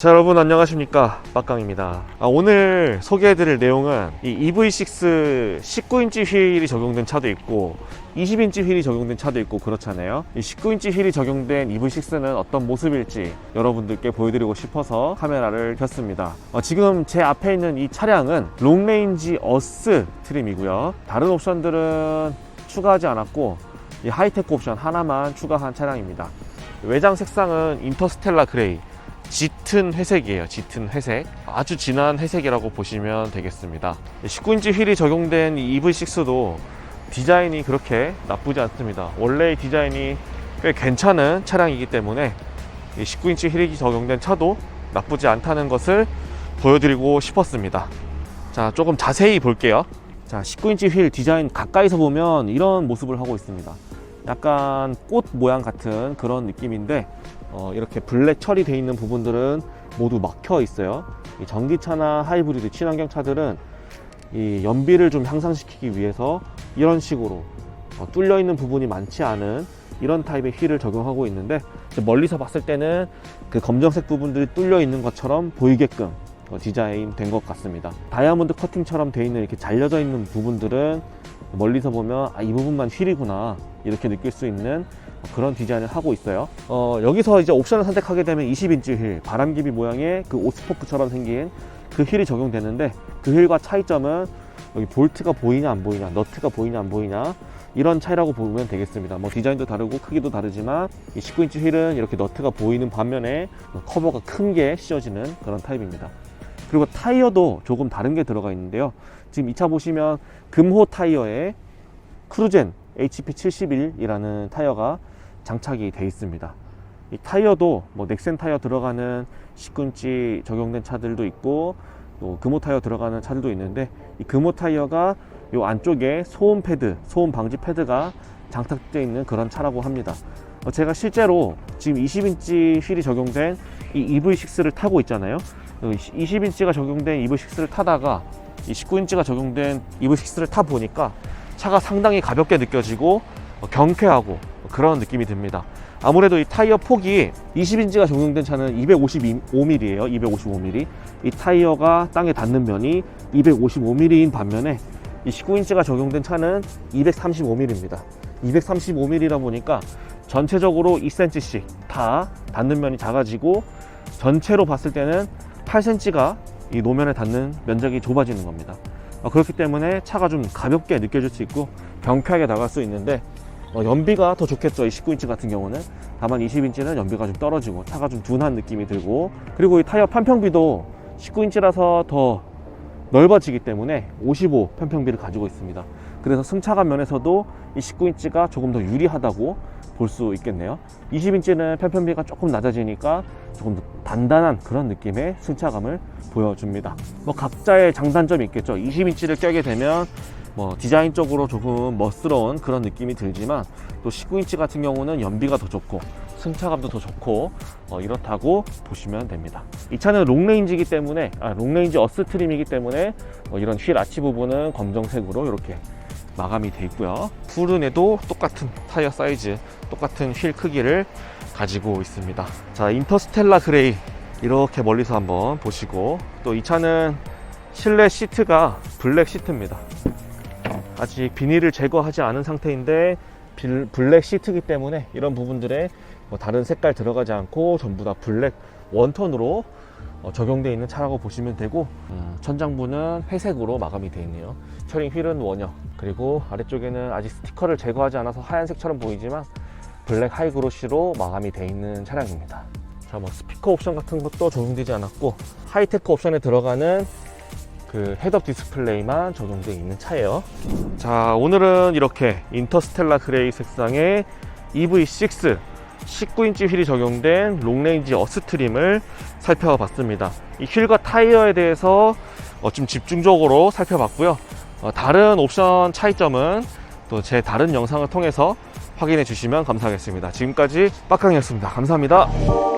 자 여러분 안녕하십니까? 빡강입니다. 아, 오늘 소개해드릴 내용은 이 EV6 19인치 휠이 적용된 차도 있고 20인치 휠이 적용된 차도 있고 그렇잖아요. 이 19인치 휠이 적용된 EV6는 어떤 모습일지 여러분들께 보여드리고 싶어서 카메라를 켰습니다. 어, 지금 제 앞에 있는 이 차량은 롱레인지 어스 트림이고요. 다른 옵션들은 추가하지 않았고 이 하이테크 옵션 하나만 추가한 차량입니다. 외장 색상은 인터스텔라 그레이 짙은 회색이에요. 짙은 회색. 아주 진한 회색이라고 보시면 되겠습니다. 19인치 휠이 적용된 이 EV6도 디자인이 그렇게 나쁘지 않습니다. 원래 디자인이 꽤 괜찮은 차량이기 때문에 이 19인치 휠이 적용된 차도 나쁘지 않다는 것을 보여드리고 싶었습니다. 자, 조금 자세히 볼게요. 자, 19인치 휠 디자인 가까이서 보면 이런 모습을 하고 있습니다. 약간 꽃 모양 같은 그런 느낌인데 어, 이렇게 블랙 처리되어 있는 부분들은 모두 막혀 있어요. 이 전기차나 하이브리드 친환경 차들은 이 연비를 좀 향상시키기 위해서 이런 식으로 어, 뚫려 있는 부분이 많지 않은 이런 타입의 휠을 적용하고 있는데 멀리서 봤을 때는 그 검정색 부분들이 뚫려 있는 것처럼 보이게끔 어, 디자인 된 것 같습니다. 다이아몬드 커팅처럼 되어 있는 이렇게 잘려져 있는 부분들은 멀리서 보면 아, 이 부분만 휠이구나 이렇게 느낄 수 있는 그런 디자인을 하고 있어요. 어, 여기서 이제 옵션을 선택하게 되면 20인치 휠, 바람기비 모양의 그 오스포크처럼 생긴 그 휠이 적용되는데 그 휠과 차이점은 여기 볼트가 보이냐 안 보이냐, 너트가 보이냐 안 보이냐 이런 차이라고 보면 되겠습니다. 뭐 디자인도 다르고 크기도 다르지만 이 19인치 휠은 이렇게 너트가 보이는 반면에 커버가 큰 게 씌워지는 그런 타입입니다. 그리고 타이어도 조금 다른 게 들어가 있는데요. 지금 이 차 보시면 금호 타이어에 크루젠 HP71이라는 타이어가 장착이 되어 있습니다. 이 타이어도 뭐 넥센 타이어 들어가는 19인치 적용된 차들도 있고 또 금호 타이어 들어가는 차들도 있는데 이 금호 타이어가 요 안쪽에 소음 패드, 소음 방지 패드가 장착되어 있는 그런 차라고 합니다. 어, 제가 실제로 지금 20인치 휠이 적용된 이 EV6를 타고 있잖아요. 20인치가 적용된 EV6를 타다가 이 19인치가 적용된 EV6를 타 보니까 차가 상당히 가볍게 느껴지고 어, 경쾌하고 그런 느낌이 듭니다. 아무래도 이 타이어 폭이 20인치가 적용된 차는 255mm예요. 255mm. 이 타이어가 땅에 닿는 면이 255mm인 반면에 이 19인치가 적용된 차는 235mm입니다. 235mm라 보니까 전체적으로 2cm씩 다 닿는 면이 작아지고 전체로 봤을 때는 8cm가 이 노면에 닿는 면적이 좁아지는 겁니다. 어, 그렇기 때문에 차가 좀 가볍게 느껴질 수 있고 경쾌하게 나갈 수 있는데 어, 연비가 더 좋겠죠. 이 19인치 같은 경우는 다만 20인치는 연비가 좀 떨어지고 차가 좀 둔한 느낌이 들고 그리고 이 타이어 편평비도 19인치라서 더 넓어지기 때문에 55 편평비를 가지고 있습니다. 그래서 승차감 면에서도 이 19인치가 조금 더 유리하다고 볼 수 있겠네요. 20인치는 편편비가 조금 낮아지니까 조금 더 단단한 그런 느낌의 승차감을 보여줍니다. 뭐 각자의 장단점이 있겠죠. 20인치를 껴게 되면 뭐 디자인적으로 조금 멋스러운 그런 느낌이 들지만 또 19인치 같은 경우는 연비가 더 좋고 승차감도 더 좋고 어, 이렇다고 보시면 됩니다. 이 차는 롱레인지이기 때문에 아, 롱레인지 어스 트림이기 때문에 어, 이런 휠 아치 부분은 검정색으로 이렇게 마감이 돼 있고요. 푸른에도 똑같은 타이어 사이즈, 똑같은 휠 크기를 가지고 있습니다. 자, 인터스텔라 그레이 이렇게 멀리서 한번 보시고 또 이 차는 실내 시트가 블랙 시트입니다. 아직 비닐을 제거하지 않은 상태인데 빌- 블랙 시트이기 때문에 이런 부분들에 뭐 다른 색깔 들어가지 않고 전부 다 블랙 원톤으로 어, 적용되어 있는 차라고 보시면 되고 음, 천장부는 회색으로 마감이 되어 있네요. 스티어링 휠은 원형. 그리고 아래쪽에는 아직 스티커를 제거하지 않아서 하얀색처럼 보이지만 블랙 하이그로시로 마감이 되어 있는 차량입니다. 자, 뭐 스피커 옵션 같은 것도 적용되지 않았고 하이테크 옵션에 들어가는 그 헤드업 디스플레이만 적용되어 있는 차예요. 자 오늘은 이렇게 인터스텔라 그레이 색상의 EV6 19인치 휠이 적용된 롱레인지 어스트림을 살펴봤습니다. 이 휠과 타이어에 대해서 어, 좀 집중적으로 살펴봤고요. 어, 다른 옵션 차이점은 또 제 다른 영상을 통해서 확인해 주시면 감사하겠습니다. 지금까지 빡강이었습니다. 감사합니다.